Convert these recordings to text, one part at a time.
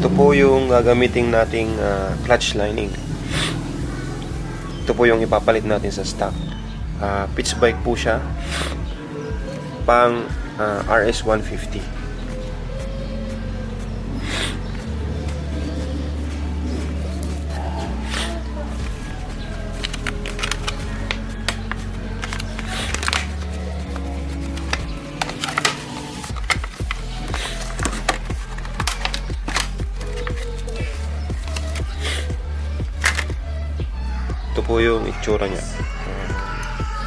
Ito po yung gagamitin nating ah, clutch lining. Ito po yung ipapalit natin sa stock. Ah, pitch bike po siya. Pang ah, RS 150. Po yung itsura niya.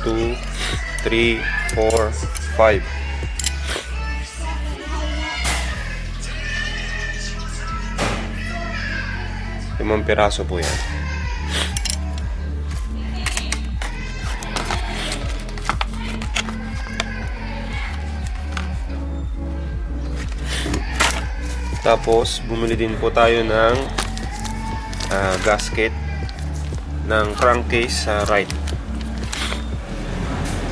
2, 3, 4, 5. Limang piraso po yan. Tapos, bumili din po tayo ng ah, gasket ng crankcase sa right.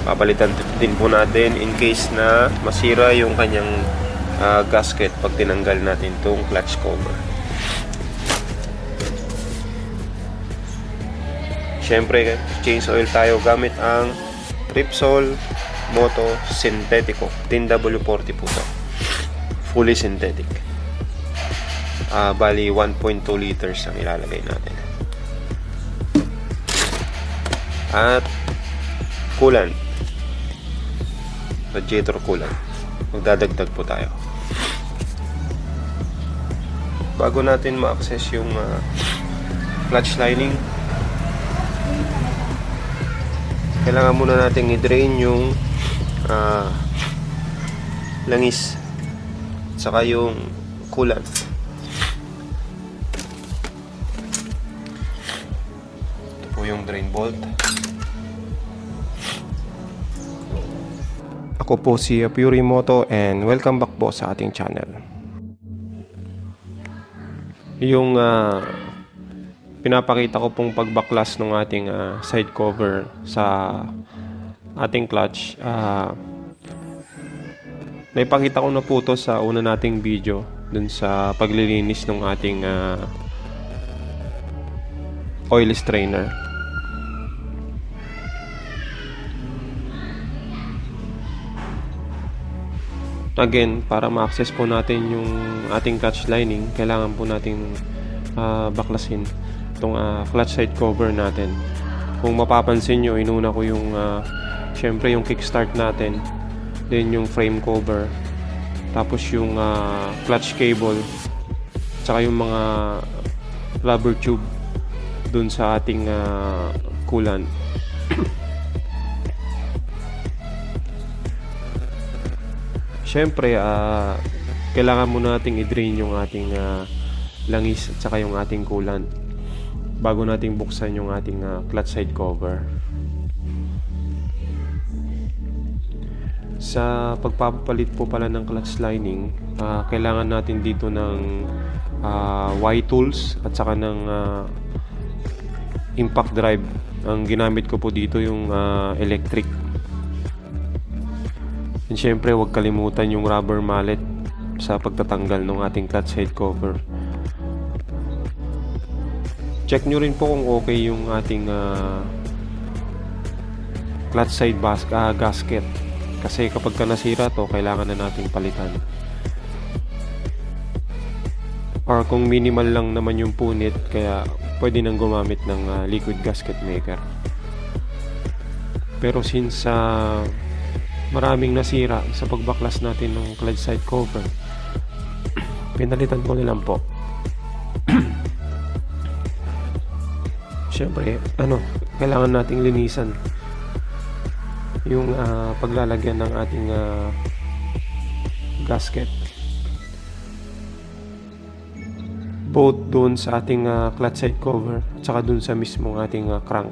Papalitan din po natin in case na masira yung kanyang ah, gasket pag tinanggal natin tong clutch cover. Siyempre, change oil tayo gamit ang Ripsol Moto Sintetico 10W40 po to. Fully synthetic. Ah, bali 1.2 liters ang ilalagay natin. At coolant. Radiator coolant. Magdadagdag po tayo. Bago natin ma-access yung ah, clutch lining, kailangan muna natin i-drain yung ah, langis saka yung coolant. Ito po yung drain bolt. Ako po si Purimoto and welcome back po sa ating channel. Yung ah, pinapakita ko pong pagbaklas ng ating ah, side cover sa ating clutch. ah naipakita ko na po to sa una nating video dun sa paglilinis ng ating ah, oil strainer. Again, para ma-access po natin yung ating clutch lining, kailangan po nating ah, baklasin itong ah, clutch side cover natin. Kung mapapansin nyo, inuna ko yung ah, syempre yung kickstart natin, then yung frame cover, tapos yung ah, clutch cable, tsaka yung mga rubber tube dun sa ating ah, coolant. Siyempre, ah, kailangan muna nating i-drain yung ating ah, langis at saka yung ating coolant bago nating buksan yung ating ah, clutch side cover. Sa pagpapalit po pala ng clutch lining, ah, kailangan natin dito ng ah, Y-tools at saka ng ah, impact drive. Ang ginamit ko po dito yung ah, electric. And syempre, huwag kalimutan yung rubber mallet sa pagtatanggal ng ating clutch side cover. Check nyo rin po kung okay yung ating ah, clutch side bas ah, gasket. Kasi kapag ka nasira to, kailangan na nating palitan. Or kung minimal lang naman yung punit, kaya pwede nang gumamit ng ah, liquid gasket maker. Pero since ah, maraming nasira sa pagbaklas natin ng clutch side cover, pinalitan ko nilang po. Siyempre, ano, kailangan nating linisan yung ah, paglalagyan ng ating ah, gasket. Both doon sa ating ah, clutch side cover at saka doon sa mismong ating ah, crank.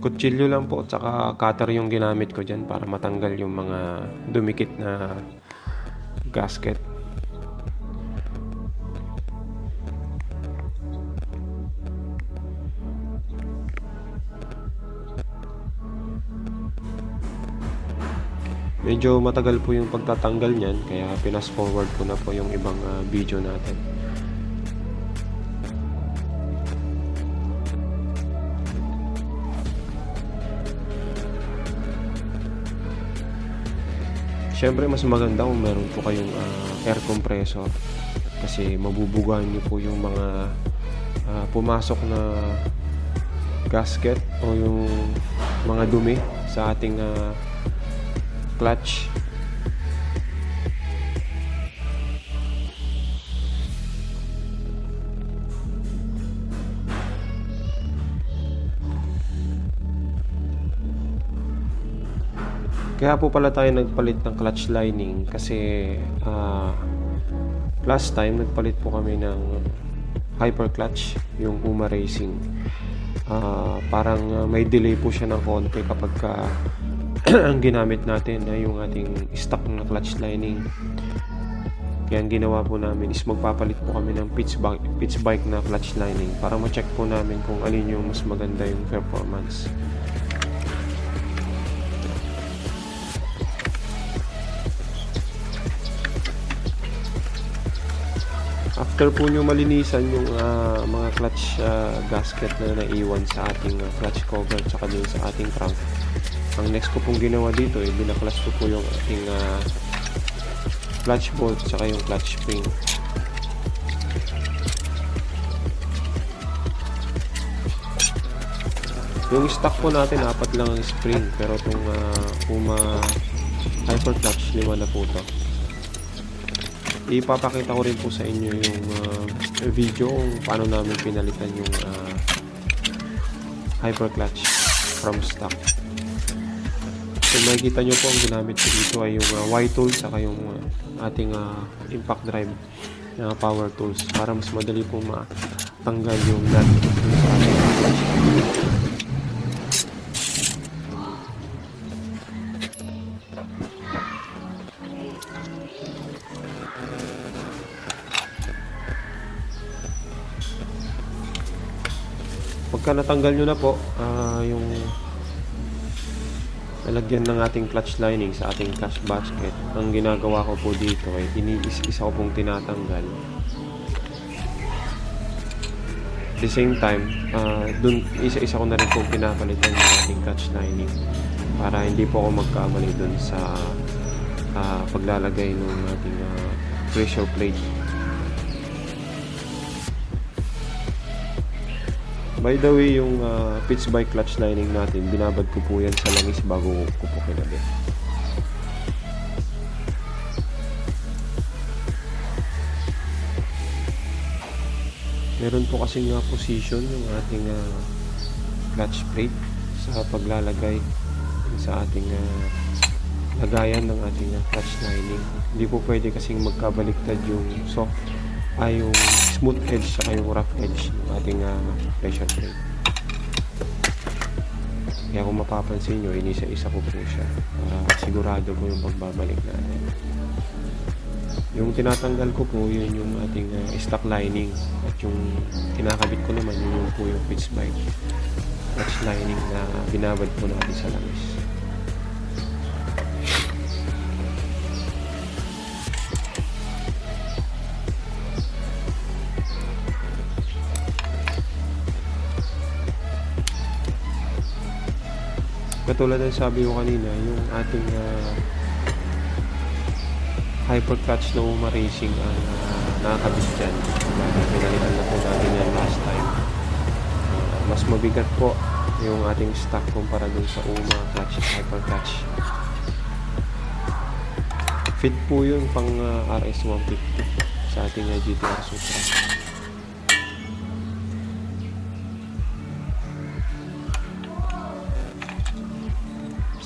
Kutsilyo lang po, tsaka cutter yung ginamit ko dyan para matanggal yung mga dumikit na gasket. Medyo matagal po yung pagtatanggal niyan, kaya pinas forward ko na po yung ibang ah, video natin. Siyempre mas maganda kung meron po kayong ah, air compressor kasi mabubugaan niyo po yung mga ah, pumasok na gasket o yung mga dumi sa ating ah, clutch. Kaya po pala tayo nagpalit ng clutch lining kasi ah, last time nagpalit po kami ng hyper clutch yung Puma Racing. Ah, parang ah, may delay po siya ng konti kapag ka ang ginamit natin ay yung ating stock na clutch lining. Kaya ang ginawa po namin is magpapalit po kami ng pitch bike, pitch bike na clutch lining para ma-check po namin kung alin yung mas maganda yung performance. After po nyo malinisan yung ah, mga clutch ah, gasket na naiwan sa ating ah, clutch cover tsaka din sa ating crank. Ang next ko pong ginawa dito ay binaklas ko po yung ating ah, clutch bolt tsaka yung clutch spring. Yung stock po natin apat lang ang spring pero itong ah, Puma Hyper Clutch lima na po to ipapakita ko rin po sa inyo yung uh, video kung paano namin pinalitan yung uh, hyper clutch from stock. So makikita nyo po ang ginamit ko dito ay yung uh, Y-tool saka yung uh, ating uh, impact drive na power tools para mas madali po matanggal yung nut sa ating Pagka natanggal nyo na po, ah, yung nalagyan ng ating clutch lining sa ating cash basket, ang ginagawa ko po dito ay iniis-isa ko pong tinatanggal. At the same time, ah, dun, isa-isa ko na rin pong pinapalitan yung ating clutch lining para hindi po ako magkamali dun sa ah, paglalagay ng ating ah, pressure plate. By the way, yung uh, pitch bike clutch lining natin, binabad ko po yan sa langis bago ko po kinabi. Meron po kasing uh, position yung ating uh, clutch plate sa paglalagay sa ating uh, lagayan ng ating uh, clutch lining. Hindi po pwede kasing magkabaliktad yung soft ay yung smooth edge saka yung rough edge ng ating uh, pressure plate. Kaya kung mapapansin nyo, inisa-isa ko po siya para sigurado po yung pagbabalik natin. Yung tinatanggal ko po, yun yung ating uh, stock lining at yung kinakabit ko naman, yun yung po yung pitch bike clutch lining na binabad po natin sa langis. Katulad ng sabi ko kanina, yung ating uh, hyper clutch na Uma Racing ang uh, nakakabit dyan. Pinalitan na po natin yan last time. Uh, mas mabigat po yung ating stock kumpara dun sa Uma clutch at hyper clutch. Fit po yun pang uh, RS 150 sa ating uh, GTR Supra.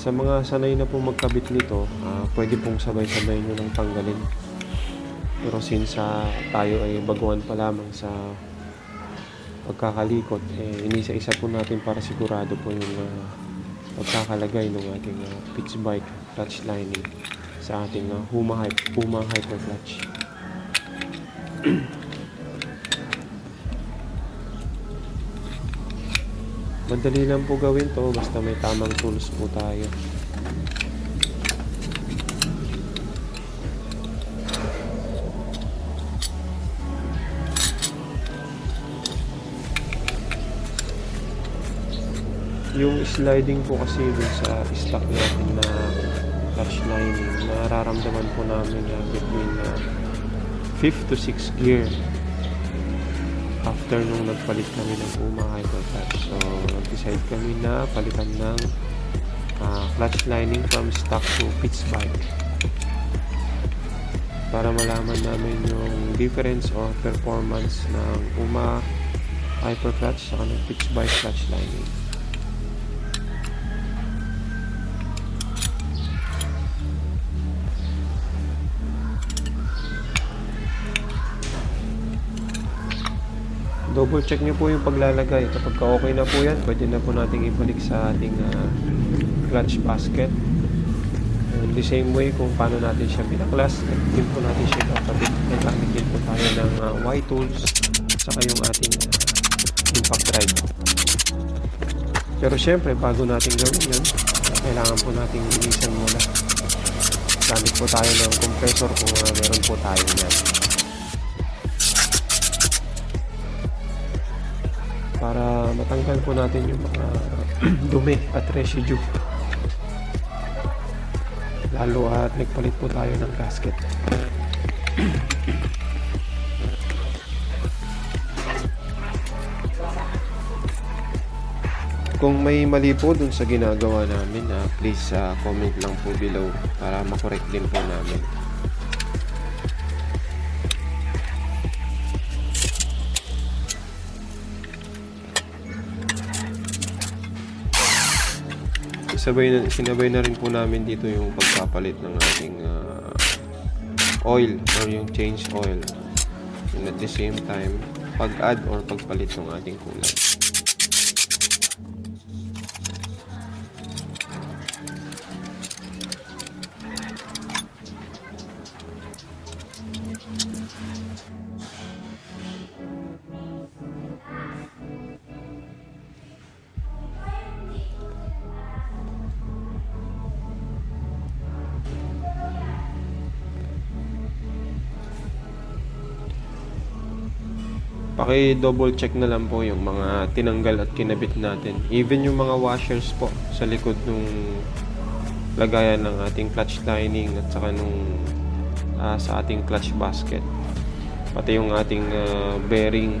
Sa mga sanay na pong magkabit nito, ah, pwede pong sabay-sabay nyo lang tanggalin. Pero since ah, tayo ay baguhan pa lamang sa pagkakalikot, eh, inisa-isa po natin para sigurado po yung ah, pagkakalagay ng ating uh, pitch bike clutch lining sa ating uh, Huma, Hy- Huma Hyper Clutch. Madali lang po gawin to basta may tamang tools po tayo. Yung sliding po kasi dun sa stock natin na clutch lining, nararamdaman po namin na between na 5 to 6 gear after nung nagpalit kami ng Puma Hyper Clutch. So, nag-decide kami na palitan ng ah, clutch lining from stock to pitch bike para malaman namin yung difference or performance ng Puma Hyper Clutch sa ng pitch bike clutch lining. Double check nyo po yung paglalagay. Kapag ka okay na po yan, pwede na po nating ibalik sa ating ah, clutch basket. And the same way kung paano natin siya binaklas, din po natin siya kakabit. Nagamit din po tayo ng ah, Y-tools saka yung ating ah, impact drive. Pero syempre, bago natin gawin yan, kailangan po nating linisan muna. Gamit po tayo ng compressor kung ah, meron po tayo yan. Para matanggal po natin yung mga dumi at residue. Lalo at nagpalit po tayo ng gasket. Kung may mali po dun sa ginagawa namin ah, please ah, comment lang po below para makorek din po namin Sabay na, sinabay na rin po namin dito yung pagpapalit ng ating ah, oil or yung change oil. And at the same time, pag-add or pagpalit ng ating kulay. Paki-double check na lang po yung mga tinanggal at kinabit natin. Even yung mga washers po sa likod nung lagayan ng ating clutch lining at saka nung ah, sa ating clutch basket. Pati yung ating ah, bearing.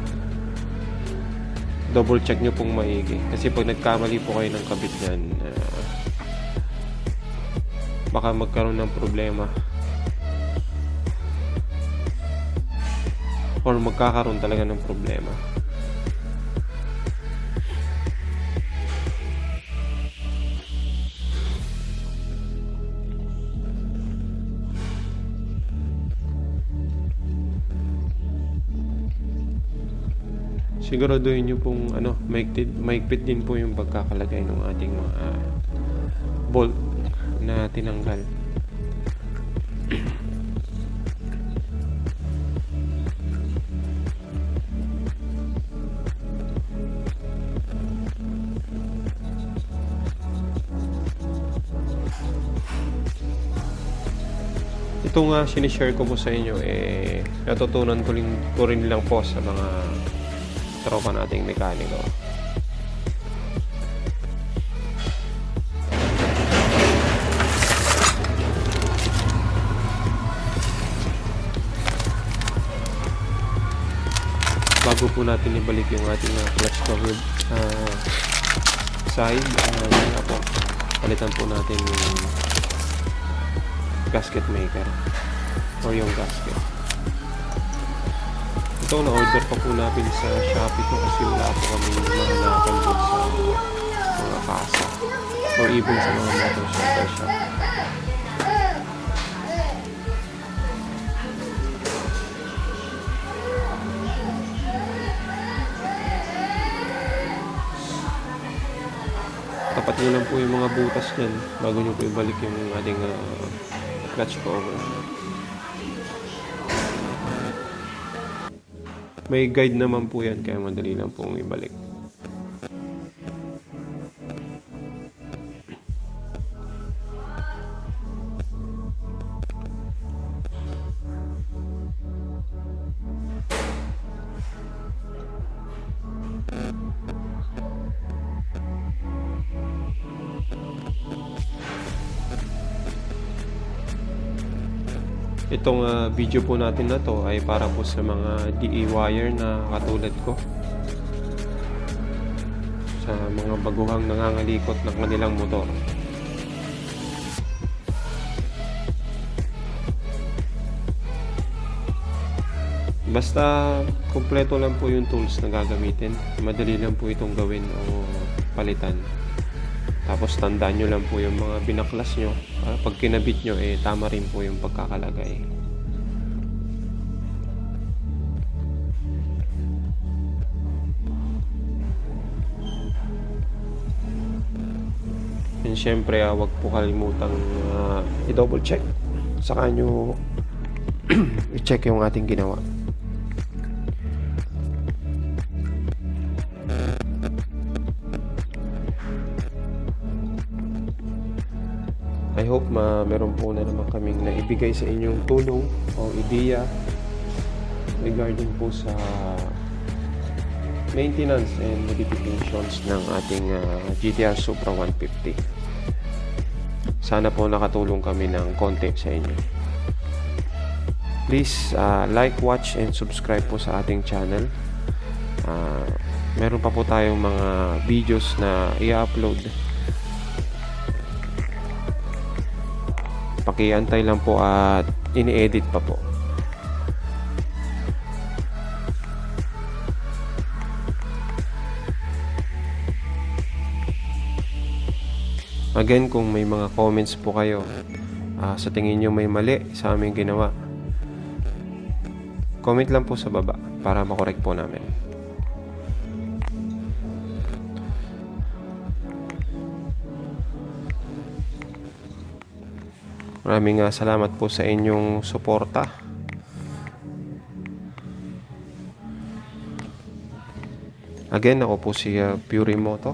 Double check nyo pong maigi. Kasi pag nagkamali po kayo ng kabit yan, ah, baka magkaroon ng problema. Or magkakaroon talaga ng problema. Siguraduhin nyo pong ano, maigpit, maigpit din po yung pagkakalagay ng ating mga bolt na tinanggal. Ito nga sinishare ko po sa inyo eh natutunan ko rin, ko rin lang po sa mga tropa nating mekaniko. Bago po natin ibalik yung ating uh, clutch cover uh, side, uh, yun po, palitan po natin yung gasket maker. Or yung gasket. Ito na-order pa po natin sa Shopee ko kasi wala po kami mahanapan dun sa mga kasa or even sa mga motorcycle shop. Tapat nyo lang po yung mga butas nyan bago nyo po ibalik yung ating uh, clutch cover. May guide naman po yan kaya madali lang pong ibalik. Itong ah, video po natin na to ay para po sa mga DE wire na katulad ko. Sa mga baguhang nangangalikot ng kanilang motor. Basta kumpleto lang po yung tools na gagamitin. Madali lang po itong gawin o palitan. Tapos tandaan nyo lang po yung mga binaklas nyo. Para pag kinabit nyo, eh tama rin po yung pagkakalagay. And syempre, ah, wag po kalimutang ah, i-double check. Saka nyo i-check yung ating ginawa. Ma meron po na naman kaming naibigay sa inyong tulong o ideya regarding po sa maintenance and modifications ng ating ah, GTR Supra 150. Sana po nakatulong kami ng konti sa inyo. Please ah, like, watch, and subscribe po sa ating channel. Ah, meron pa po tayong mga videos na i-upload pakiantay lang po at ini-edit pa po. Again, kung may mga comments po kayo ah, sa tingin nyo may mali sa aming ginawa, comment lang po sa baba para makorek po namin. Maraming ah, salamat po sa inyong suporta. Again, ako po si uh, Puri Moto.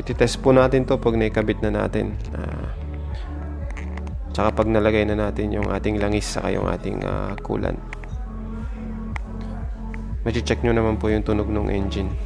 Ititest po natin to pag naikabit na natin. Ah, tsaka pag nalagay na natin yung ating langis saka yung ating ah, coolant. Machi-check nyo naman po yung tunog ng engine.